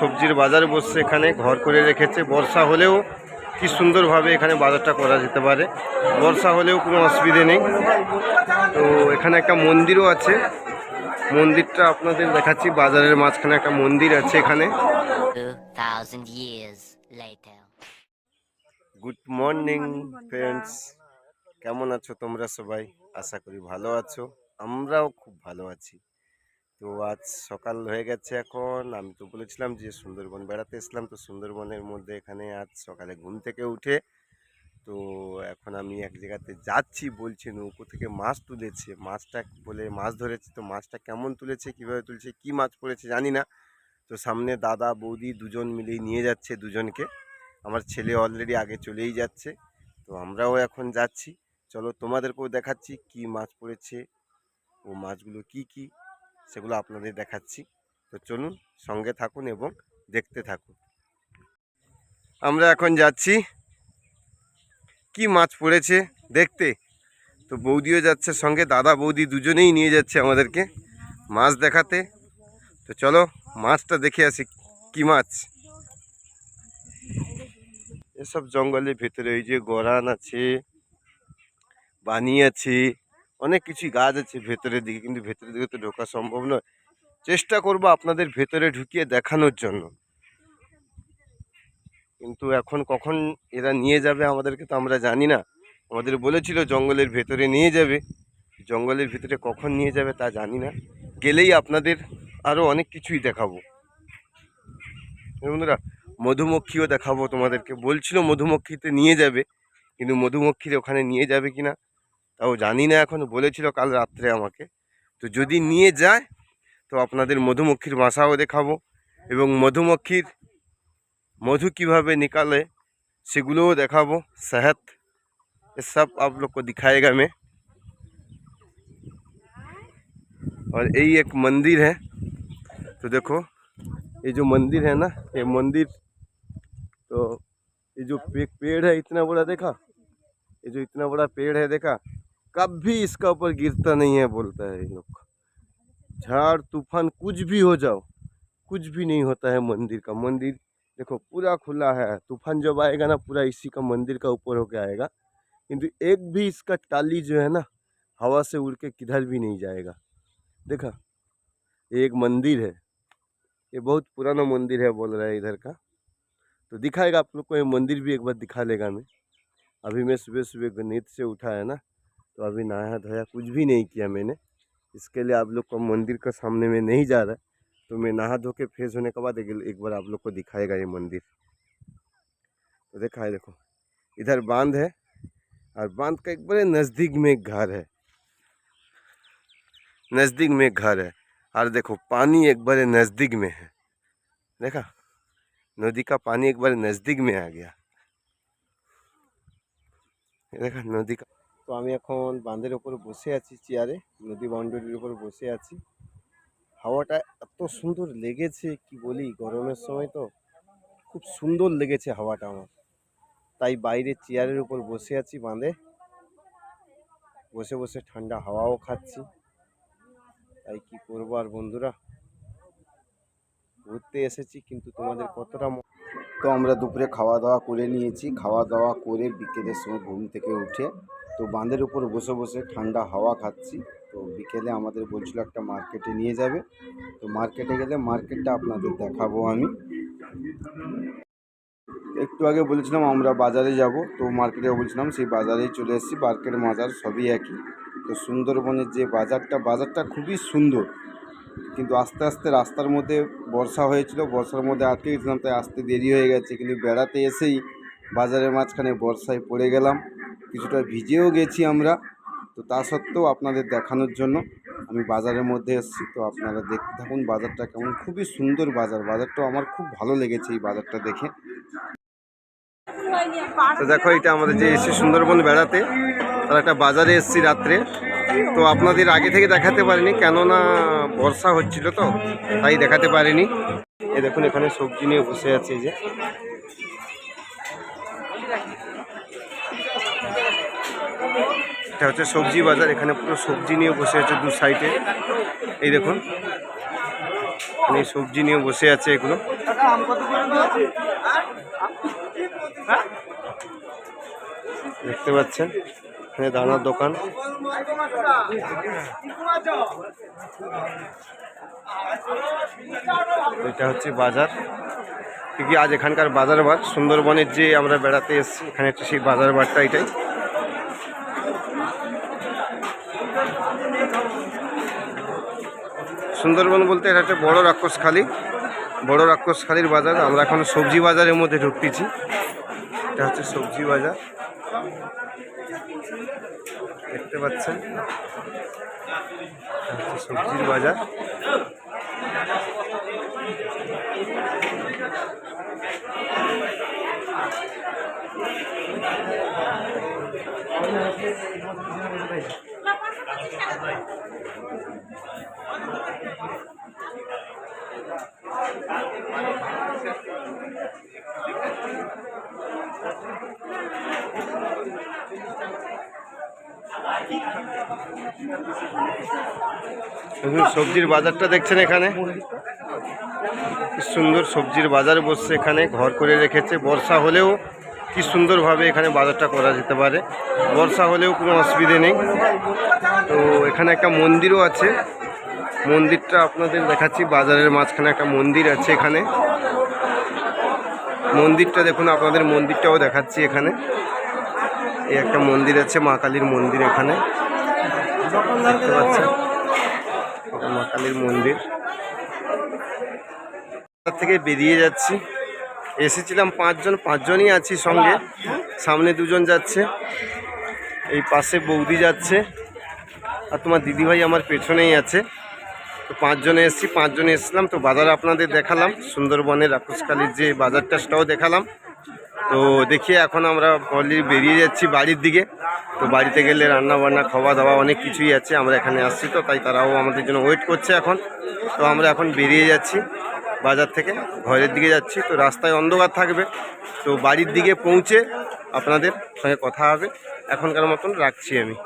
সবজির বাজার বসছে এখানে ঘর করে রেখেছে। বর্ষা হলেও কি সুন্দরভাবে এখানে বাজারটা করা যেতে পারে। বর্ষা হলেও কোনো অসুবিধে নেই। তো এখানে একটা মন্দিরও আছে। মন্দিরটা আপনাদের দেখাচ্ছি। বাজারের মাঝখানে একটা মন্দির আছে এখানে। 2,000 years later. Good morning friends কেমন আছো তোমরা সবাই? আশা করি ভালো আছো। আমরাও খুব ভালো আছি। তো আজ সকাল হয়ে গেছে এখন। আমি তো বলেছিলাম যে সুন্দরবন বেড়াতে এসলাম তো সুন্দরবনের মধ্যে এখানে আজ সকালে ঘুম থেকে উঠে তো এখন আমি এক জায়গাতে যাচ্ছি বলছে নৌকো থেকে মাছ তুলেছে। মাছটা বলে মাছ ধরেছে তো মাছটা কেমন তুলেছে, কীভাবে তুলছে, কি মাছ পড়েছে জানি না। তো সামনে দাদা, বৌদি দুজন মিলেই নিয়ে যাচ্ছে দুজনকে। আমার ছেলে অলরেডি আগে চলেই যাচ্ছে। তো আমরাও এখন যাচ্ছি। চলো তোমাদেরকেও দেখাচ্ছি কি মাছ পড়েছে, ও মাছগুলো কি কি। সেগুলো আপনাদের দেখাচ্ছি। তো চলুন সঙ্গে থাকুন এবং দেখতে থাকুন। আমরা এখন যাচ্ছি। কি মাছ পড়েছে দেখতে? তো বৌদিও যাচ্ছে সঙ্গে, দাদা বৌদি দুজনেই নিয়ে যাচ্ছে আমাদেরকে মাছ দেখাতে। তো চলো মাছটা দেখে আসি, কি মাছ? এসব জঙ্গলের ভেতরে ওই যে গরান আছে বানি আছে অনেক কিছু গাছ আছে ভেতরের দিকে, কিন্তু ভেতরের দিকে তো ঢোকা সম্ভব নয়। চেষ্টা করব আপনাদের ভেতরে ঢুকিয়ে দেখানোর জন্য। কিন্তু এখন কখন এরা নিয়ে যাবে আমাদেরকে তো আমরা জানি না। আমাদের বলেছিল জঙ্গলের ভেতরে নিয়ে যাবে। জঙ্গলের ভিতরে কখন নিয়ে যাবে তা জানি না। গেলেই আপনাদের আরও অনেক কিছুই দেখাবো। বন্ধুরা, মধুমক্ষীও দেখাবো তোমাদেরকে। বলছিল মধুমক্ষীতে নিয়ে যাবে, কিন্তু মধুমক্ষীর ওখানে নিয়ে যাবে কিনা তাও জানি না এখন বলেছিল কাল রাত্রে আমাকে তো যদি নিয়ে যায় তো আপনাদের মধুমক্ষীর বাসাও দেখাবো এবং মধুমক্ষীর মধু কিভাবে নিকালে সেগুলোও দেখাবো सेहत ये सब आप लोग को दिखाएगा मैं और यही एक मंदिर है तो देखो ये जो मंदिर है ना ये मंदिर तो ये जो पे- पेड़ है इतना बड़ा देखा ये जो इतना बड़ा पेड़ है देखा कभी इसका ऊपर गिरता नहीं है, बोलता है ये लोग। झाड़, तूफ़ान, कुछ भी हो जाओ, कुछ भी नहीं होता है मंदिर का। मंदिर देखो, पूरा खुला है। तूफ़ान जब आएगा ना, पूरा इसी का मंदिर का ऊपर होके आएगा। किंतु एक भी इसका टाली जो है ना, हवा से उड़ के किधर भी नहीं जाएगा। देखा एक मंदिर है। ये बहुत पुराना मंदिर है, बोल रहा है इधर का। तो दिखाएगा आप लोग को, ये मंदिर भी एक बार दिखा लेगा मैं अभी मैं सुबह सुबह गणित से उठा है ना तो अभी नहाया धोया कुछ भी नहीं किया मैंने। इसके लिए आप लोग को मंदिर का सामने में नहीं जा रहा तो मैं नहा धो के फ्रेश होने के बाद एक बार आप लोग को दिखाएगा ये मंदिर। तो देखा है देखो, इधर बाँध है और बाँध का एक बड़े नज़दीक में एक घर है। नज़दीक में एक घर है और देखो पानी एक बड़े नज़दीक में है। देखा? नदी का पानी एक बार नज़दीक में आ गया। देखा? नदी का তো আমি এখন বাঁধের ওপর বসে আছি চেয়ারে নদী বাউন্ডারির উপর বসে আছি। হাওয়াটা এত সুন্দর লেগেছে, কি বলি, গরমের সময় তো খুব সুন্দর লেগেছে হাওয়াটা আমার। তাই বাইরে চেয়ারের উপর বসে আছি বাঁধে। বসে বসে ঠান্ডা হাওয়াও খাচ্ছি। তাই কি করব আর বন্ধুরা? ঘুরতে এসেছি, কিন্তু তোমাদের কতটা তো আমরা দুপুরে খাওয়া দাওয়া করে নিয়েছি। খাওয়া দাওয়া করে বিকেলের সময় ঘুম থেকে উঠে তো বাঁধের উপর বসে বসে ঠান্ডা হাওয়া খাচ্ছি। তো বিকেলে আমাদের বলছিল একটা মার্কেটে নিয়ে যাবে। তো মার্কেটে গেলে মার্কেটটা আপনাদের দেখাবো আমি। একটু আগে বলেছিলাম আমরা বাজারে যাব। তো মার্কেটে বলছিলাম সেই বাজারেই চলে এসেছি। মার্কেট মাজার সবই একই। তো সুন্দরবনের যে বাজারটা বাজারটা খুবই সুন্দর। কিন্তু আস্তে আস্তে রাস্তার মধ্যে বর্ষা হয়েছিল। বর্ষার মধ্যে আটকে গেছিলাম, তাই আসতে দেরি হয়ে গেছে। কিন্তু বেড়াতে এসেই বাজারের মাঝখানে বর্ষায় পড়ে গেলাম। কিছুটা ভিজেও গেছি আমরা। তো তা সত্ত্বেও আপনাদের দেখানোর জন্য আমি বাজারের মধ্যে এসেছি। তো আপনারা দেখতে থাকুন বাজারটা কেমন। খুবই সুন্দর বাজার। বাজারটা আমার খুব ভালো লেগেছে এই বাজারটা দেখে। তো দেখো, এটা আমাদের যে এসে সুন্দরবন বেড়াতে, তার একটা বাজারে এসেছি রাত্রে। তো আপনাদের আগে থেকে দেখাতে পারিনি, কেননা বর্ষা হচ্ছিল তো, তাই দেখাতে পারিনি। এ দেখুন, এখানে সবজি নিয়ে বসে আছে যে। এটা হচ্ছে সবজি বাজার, এখানে পুরো সবজি নিয়ে বসে আছে দু সাইডে। এই দেখুন, এখানে সবজি নিয়ে বসে আছে এগুলো। দেখতে পাচ্ছেন, এখানে দানার দোকান। এটা হচ্ছে বাজার। কি আজ এখানকার বাজার বার সুন্দরবনের যে আমরা বেড়াতে এসেছি, এখানে একটা সেই বাজার বারটা এটাই। সুন্দরবন বলতে এটা একটা বড় রাক্ষসখালী বড় রাক্ষসখালীর বাজার। আমরা এখন সবজি বাজারের মধ্যে ঢুকতেছি। এটা হচ্ছে সবজি বাজার। দেখতে পাচ্ছেন? সবজির বাজার। সবজির বাজারটা দেখছেন এখানে? সুন্দর সবজির বাজার বসছে এখানে, ঘর করে রেখেছে। বর্ষা হলেও কি সুন্দরভাবে এখানে বাজারটা করা যেতে পারে। বর্ষা হলেও কোনো অসুবিধে নেই। তো এখানে একটা মন্দিরও আছে। মন্দিরটা আপনাদের দেখাচ্ছি। বাজারের মাঝখানে একটা মন্দির আছে এখানে। মন্দিরটা দেখুন, আপনাদের মন্দিরটাও দেখাচ্ছি এখানে। এই একটা মন্দির আছে, মা কালীর মন্দির এখানে। মা কালীর মন্দির। থেকে বেরিয়ে যাচ্ছি। এসেছিলাম পাঁচজন, পাঁচজনই আছি সঙ্গে। সামনে দুজন যাচ্ছে। এই পাশে বৌদি যাচ্ছে। আর তোমার দিদিভাই আমার পেছনেই আছে। তো পাঁচজনে এসেছি, পাঁচজনে এসেছিলাম, তো বাজার আপনাদের দেখালাম, সুন্দরবনের রাক্ষসকালীর যে বাজারটা, সেটাও দেখালাম। তো দেখি এখন আমরা অলরেডি বেরিয়ে যাচ্ছি বাড়ির দিকে। তো বাড়িতে গেলে রান্না বান্না খাওয়া দাওয়া অনেক কিছুই আছে, আমরা এখানে আসছি তো, তাই তারাও আমাদের জন্য ওয়েট করছে এখন। তো আমরা এখন বেরিয়ে যাচ্ছি বাজার থেকে, ঘরের দিকে যাচ্ছি, তো রাস্তায় অন্ধকার থাকবে। তো বাড়ির দিকে পৌঁছে আপনাদের সঙ্গে কথা হবে, এখনকার মতন রাখছি আমি।